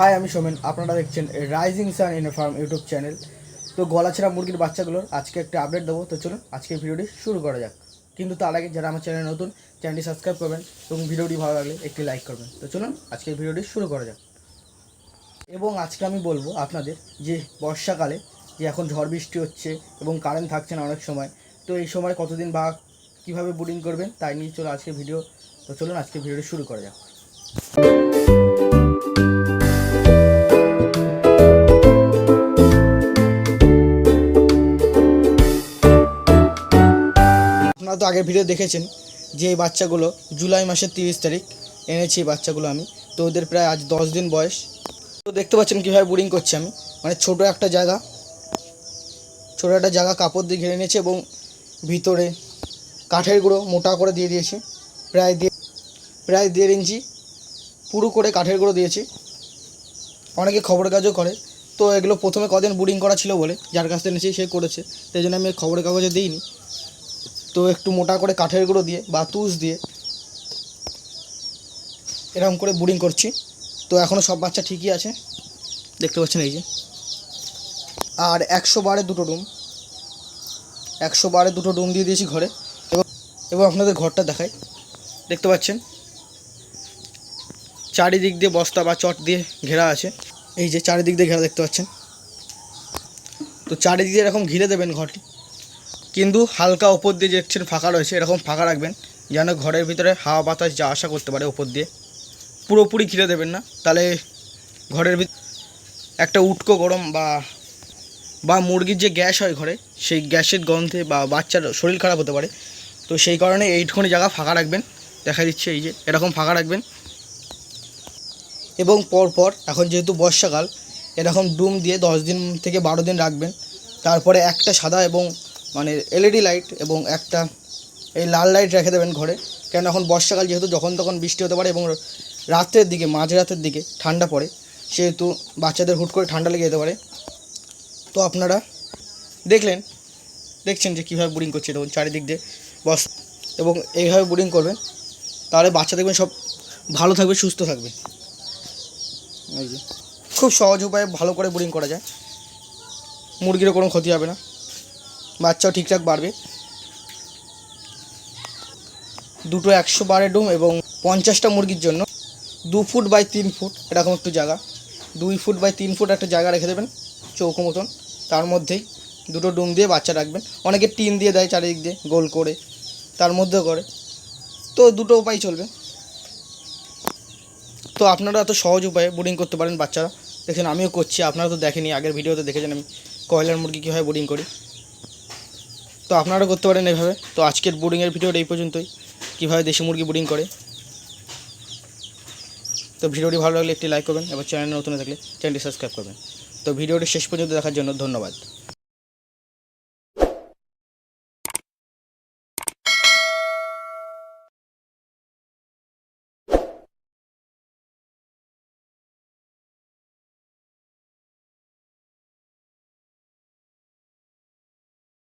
High আমি সোমেন। আপনারা দেখছেন Rising Sun in Farm YouTube channel তো গলাছেড়া মুরগির বাচ্চাগুলোর আজকে একটা আপডেট দেবো। তো চলুন আজকের ভিডিওটি শুরু করা যাক। কিন্তু তার আগে যারা আমার চ্যানেল নতুন চ্যানেলটি সাবস্ক্রাইব করবেন এবং ভিডিওটি ভালো লাগলে একটি লাইক করবেন। তো চলুন আজকের ভিডিওটি শুরু করা যাক। এবং আজকে আমি বলব আপনাদের যে বর্ষাকালে যে এখন ঝড় বৃষ্টি হচ্ছে এবং কারেন্ট থাকছে না অনেক সময়, তো এই সময় কতদিন বা কীভাবে বুডিং করবেন তাই নিয়ে চলো আজকে ভিডিও। তো চলুন, আজকে ভিডিওটি শুরু করা যাক। তো আগের ভিডিও দেখেছেন যে এই বাচ্চাগুলো জুলাই মাসের তিরিশ তারিখ এনেছি এই বাচ্চাগুলো আমি। তো ওদের প্রায় আজ দশ দিন বয়স। তো দেখতে পাচ্ছেন কীভাবে বোরিং করছি আমি। মানে ছোট একটা জায়গা, ছোটো একটা জায়গা কাপড় দিয়ে ঘিরে নিয়েছি এবং ভিতরে কাঠের গুঁড়ো মোটা করে দিয়ে দিয়েছি। প্রায় দিয়ে প্রায় দেড় ইঞ্চি পুরো করে কাঠের গুঁড়ো দিয়েছি। অনেকে খবর কাজও করে। তো এগুলো প্রথমে কদিন বোরিং করা ছিল বলে, যার কাছ থেকে নিয়েছি সে করেছে। তাই জন্য আমি খবরের কাগজে দিইনি। তো একটু মোটা করে কাঠের গুঁড়ো দিয়ে বা তুষ দিয়ে এরকম করে বোরিং করছি। তো এখনও সব বাচ্চা ঠিকই আছে। দেখতে পাচ্ছেন এই যে। আর একশো বারে দুটো রুম একশো বারে দুটো রুম দিয়ে দিয়েছি ঘরে। এবং এবং আপনাদের ঘরটা দেখাই। দেখতে পাচ্ছেন? চারিদিক দিয়ে বস্তা বা চট দিয়ে ঘেরা আছে। এই যে চারিদিক দিয়ে ঘেরা দেখতে পাচ্ছেন? তো চারিদিক দিয়ে এরকম ঘিরে দেবেন ঘরটি। কিন্তু হালকা ওপর দিয়ে দেখছেন ফাঁকা রয়েছে, এরকম ফাঁকা রাখবেন, যেন ঘরের ভিতরে হাওয়া বাতাস যা আসা করতে পারে ওপর দিয়ে। পুরোপুরি ঘিরে দেবেন না, তাহলে ঘরের ভিত একটা উটকো গরম বা বা মুরগির যে গ্যাস হয় ঘরে, সেই গ্যাসের গন্ধে বা বাচ্চার শরীর খারাপ হতে পারে। তো সেই কারণে এইটুকুনি জায়গা ফাঁকা রাখবেন, দেখা দিচ্ছে এই যে, এরকম ফাঁকা রাখবেন। এবং পরপর, এখন যেহেতু বর্ষাকাল, এরকম ডুম দিয়ে দশ দিন থেকে বারো দিন রাখবেন। তারপরে একটা সাদা এবং মানে এলইডি লাইট এবং একটা এই লাল লাইট রেখে দেবেন ঘরে। কেন এখন বর্ষাকাল যেহেতু যখন তখন বৃষ্টি হতে পারে এবং রাত্রের দিকে, মাঝরাতের দিকে ঠান্ডা পড়ে, সেহেতু বাচ্চাদের হুট করে ঠান্ডা লেগে যেতে পারে। তো আপনারা দেখলেন, দেখছেন যে কীভাবে বোরিং করছে তখন চারিদিক দিয়ে বস এবং এইভাবে বোরিং করবেন, তাহলে বাচ্চা দেখবেন সব ভালো থাকবে, সুস্থ থাকবে। খুব সহজ উপায়ে ভালো করে বোরিং করা যায়। মুরগিরও কোনো ক্ষতি হবে না। বাচ্চাও ঠিকঠাক বাড়বে দুটো একশো বারে ডুম এবং পঞ্চাশটা মুরগির জন্য দু ফুট বাই তিন ফুট, এরকম একটু জায়গা। দুই ফুট বাই তিন ফুট একটা জায়গা রেখে দেবেন, চৌকো মতন। তার মধ্যেই দুটো ডুম দিয়ে বাচ্চা রাখবেন। অনেকে টিন দিয়ে দেয় চারিদিক দিয়ে, গোল করে, তার মধ্যেও করে। তো দুটো উপায় চলবে। তো আপনারা এত সহজ উপায়ে বোর্ডিং করতে পারেন বাচ্চারা। দেখেন আমিও করছি, আপনারা তো দেখেনি আগের ভিডিওতে দেখেছেন আমি। কয়লার মুরগি কীভাবে বোর্ডিং করি। তো আপনারা করতে পারেন এভাবে। তো আজকের বোর্ডিংয়ের ভিডিওটা এই পর্যন্তই। কীভাবে দেশি মুরগি বোর্ডিং করে। তো ভিডিওটি ভালো লাগলে একটি লাইক করবেন, এবার চ্যানেল নতুন থাকলে চ্যানেলটি সাবস্ক্রাইব করবেন। তো ভিডিওটি শেষ পর্যন্ত দেখার জন্য ধন্যবাদ।